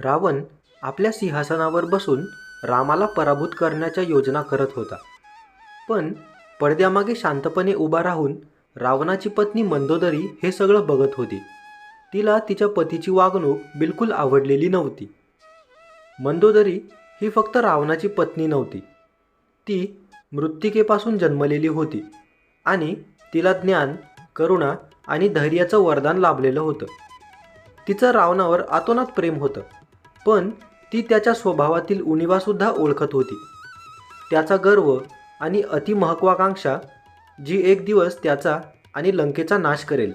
रावण आपल्या सिंहासनावर बसून रामाला पराभूत करण्याच्या योजना करत होता. पण पडद्यामागे शांतपणे उभा राहून रावणाची पत्नी मंदोदरी हे सगळं बघत होती. तिला तिच्या पतीची वागणूक बिलकुल आवडलेली नव्हती. मंदोदरी ही फक्त रावणाची पत्नी नव्हती. ती मृत्तिकेपासून जन्मलेली होती आणि तिला ज्ञान करुणा आणि धैर्याचं वरदान लाभलेलं होतं. तिचं रावणावर आतोनात प्रेम होतं. पण ती त्याच्या स्वभावातील उणीवासुद्धा ओळखत होती. त्याचा गर्व आणि अतिमहत्वाकांक्षा जी एक दिवस त्याचा आणि लंकेचा नाश करेल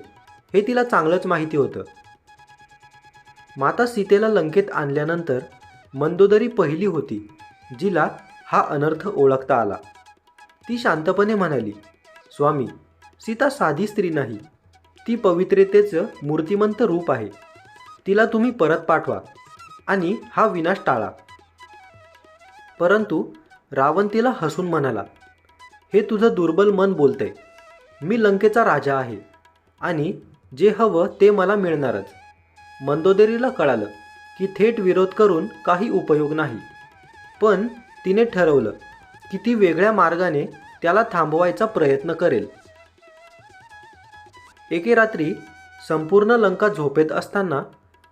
हे तिला चांगलंच माहिती होतं. माता सीतेला लंकेत आणल्यानंतर मंदोदरी पहिली होती जिला हा अनर्थ ओळखता आला. ती शांतपणे म्हणाली स्वामी सीता साधी स्त्री नाही. ती पवित्रतेचं मूर्तिमंत रूप आहे. तिला तुम्ही परत पाठवा. आणि हा विनाश टाळा. परंतु रावण तिला हसून म्हणाला हे तुझं दुर्बल मन बोलतंय मी लंकेचा राजा आहे आणि जे हवं ते मला मिळणारच. मंदोदरीला कळालं की थेट विरोध करून काही उपयोग नाही. पण तिने ठरवलं की ती वेगळ्या मार्गाने त्याला थांबवायचा प्रयत्न करेल. एके रात्री संपूर्ण लंका झोपेत असताना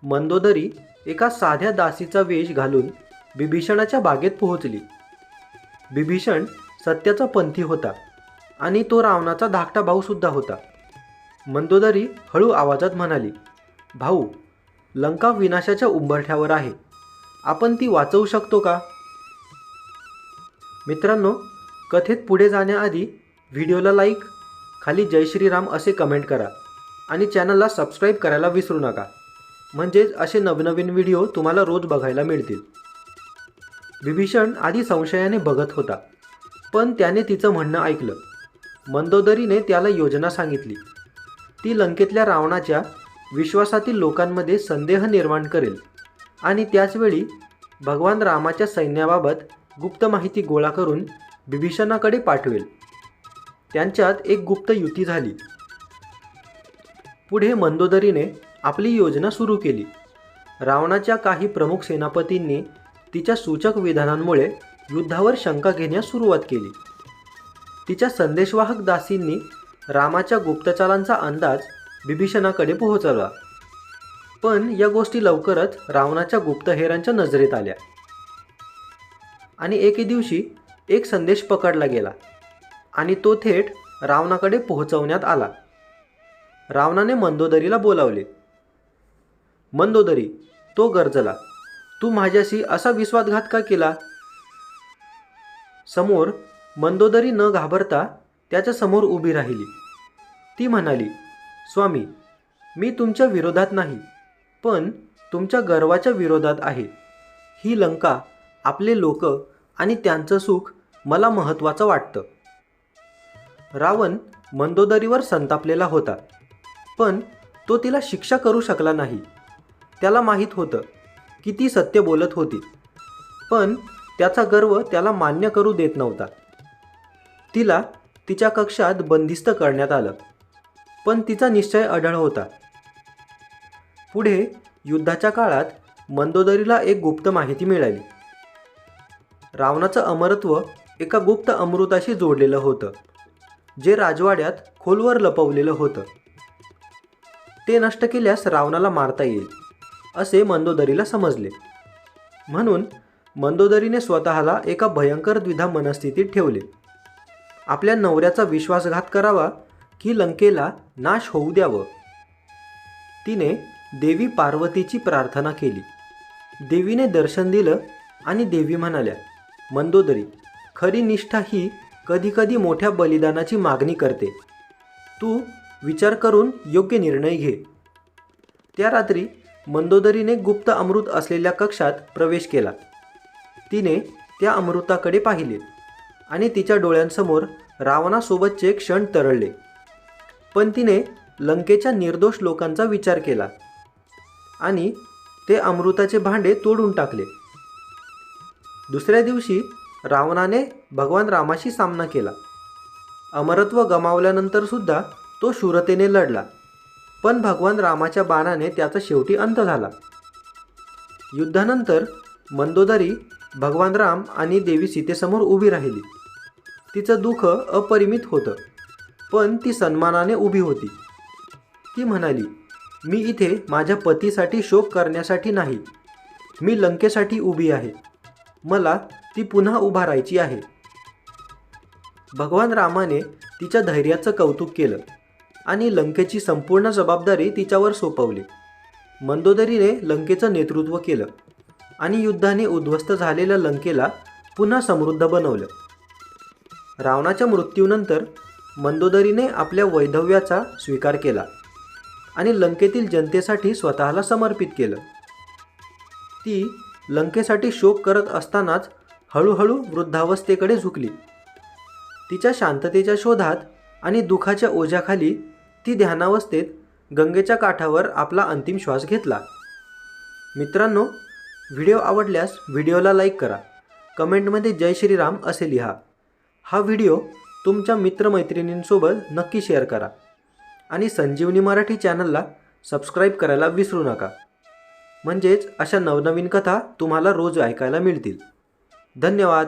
मंदोदरी एका साध्या दासीचा वेश घालून बिभीषणाच्या बागेत पोहोचली. बिभीषण सत्याचा पंथी होता आणि तो रावणाचा धाकटा भाऊसुद्धा होता. मंदोदरी हळू आवाजात म्हणाली भाऊ लंका विनाशाच्या उंबरठ्यावर आहे. आपण ती वाचवू शकतो का? मित्रांनो कथेत पुढे जाण्याआधी व्हिडिओला लाईक खाली जय श्रीराम असे कमेंट करा आणि चॅनलला सबस्क्राईब करायला विसरू नका. म्हणजेच असे नवनवीन व्हिडिओ तुम्हाला रोज बघायला मिळतील. विभीषण आधी संशयाने बघत होता पण त्याने तिचं म्हणणं ऐकलं. मंदोदरीने त्याला योजना सांगितली. ती लंकेतल्या रावणाच्या विश्वासातील लोकांमध्ये संदेह निर्माण करेल आणि त्याचवेळी भगवान रामाच्या सैन्याबाबत गुप्त माहिती गोळा करून बिभीषणाकडे पाठवेल. त्यांच्यात एक गुप्त युती झाली. पुढे मंदोदरीने आपली योजना सुरू केली. रावणाच्या काही प्रमुख सेनापतींनी तिच्या सूचक विधानांमुळे युद्धावर शंका घेण्यास सुरुवात केली. तिच्या संदेशवाहक दासींनी रामाच्या गुप्तचारांचा अंदाज बिभीषणाकडे पोहोचवला. पण या गोष्टी लवकरच रावणाच्या गुप्तहेरांच्या नजरेत आल्या. आणि एके दिवशी एक संदेश पकडला गेला आणि तो थेट रावणाकडे पोहोचवण्यात आला. रावणाने मंदोदरीला बोलावले. मंदोदरी तो गरजला. तू माझ्याशी असा विश्वासघात का केला? समोर मंदोदरी न घाबरता त्याच्यासमोर उभी राहिली. ती म्हणाली स्वामी मी तुमच्या विरोधात नाही पण तुमच्या गर्वाच्या विरोधात आहे. ही लंका आपले लोक आणि त्यांचं सुख मला महत्त्वाचं वाटतं. रावण मंदोदरीवर संतापलेला होता पण तो तिला शिक्षा करू शकला नाही. त्याला माहीत होतं की ती सत्य बोलत होती. पण त्याचा गर्व त्याला मान्य करू देत नव्हता. तिला तिच्या कक्षात बंदिस्त करण्यात आलं. पण तिचा निश्चय अढळ होता. पुढे युद्धाच्या काळात मंदोदरीला एक गुप्त माहिती मिळाली. रावणाचं अमरत्व एका गुप्त अमृताशी जोडलेलं होतं जे राजवाड्यात खोलवर लपवलेलं होतं. ते नष्ट केल्यास रावणाला मारता येईल. असे मंदोदरीला समजले. म्हणून मंदोदरीने स्वतःला एका भयंकर द्विधा मनस्थितीत ठेवले. आपल्या नवऱ्याचा विश्वासघात करावा की लंकेला नाश होऊ द्यावं. तिने देवी पार्वतीची प्रार्थना केली. देवीने दर्शन दिलं आणि देवी म्हणाल्या मंदोदरी खरी निष्ठा ही कधीकधी मोठ्या बलिदानाची मागणी करते. तू विचार करून योग्य निर्णय घे. त्या रात्री मंदोदरीने गुप्त अमृत असलेल्या कक्षात प्रवेश केला. तिने त्या अमृताकडे पाहिले आणि तिच्या डोळ्यांसमोर रावणासोबतचे क्षण तरळले. पण तिने लंकेच्या निर्दोष लोकांचा विचार केला आणि ते अमृताचे भांडे तोडून टाकले. दुसऱ्या दिवशी रावणाने भगवान रामाशी सामना केला. अमरत्व गमावल्यानंतर सुद्धा तो शूरतेने लढला. पण भगवान रामाच्या बाणाने त्याचा शेवटी अंत झाला. युद्धानंतर मंदोदरी भगवान राम आणि देवी सीतेसमोर उभी राहिली. तिचं दुःख अपरिमित होतं पण ती सन्मानाने उभी होती. ती म्हणाली मी इथे माझ्या पतीसाठी शोक करण्यासाठी नाही. मी लंकेसाठी उभी आहे. मला ती पुन्हा उभारायची आहे. भगवान रामाने तिच्या धैर्याचं कौतुक केलं. आणि लंकेची संपूर्ण जबाबदारी तिच्यावर सोपवली. मंदोदरीने लंकेचं नेतृत्व केलं आणि युद्धाने उद्ध्वस्त झालेल्या लंकेला पुन्हा समृद्ध बनवलं. रावणाच्या मृत्यूनंतर मंदोदरीने आपल्या वैधव्याचा स्वीकार केला आणि लंकेतील जनतेसाठी स्वतःला समर्पित केलं. ती लंकेसाठी शोक करत असतानाच हळूहळू वृद्धावस्थेकडे झुकली. तिच्या शांततेच्या शोधात आणि दुखाच्या ओझ्याखाली ती ध्यानावस्थेत गंगेच्या काठावर आपला अंतिम श्वास घेतला. मित्रांनो व्हिडिओ आवडल्यास व्हिडिओला लाईक करा. कमेंटमध्ये जय श्रीराम असे लिहा. हा व्हिडिओ तुमच्या मित्रमैत्रिणींसोबत नक्की शेअर करा आणि संजीवनी मराठी चॅनलला सबस्क्राईब करायला विसरू नका. म्हणजेच अशा नवनवीन कथा तुम्हाला रोज ऐकायला मिळतील. धन्यवाद.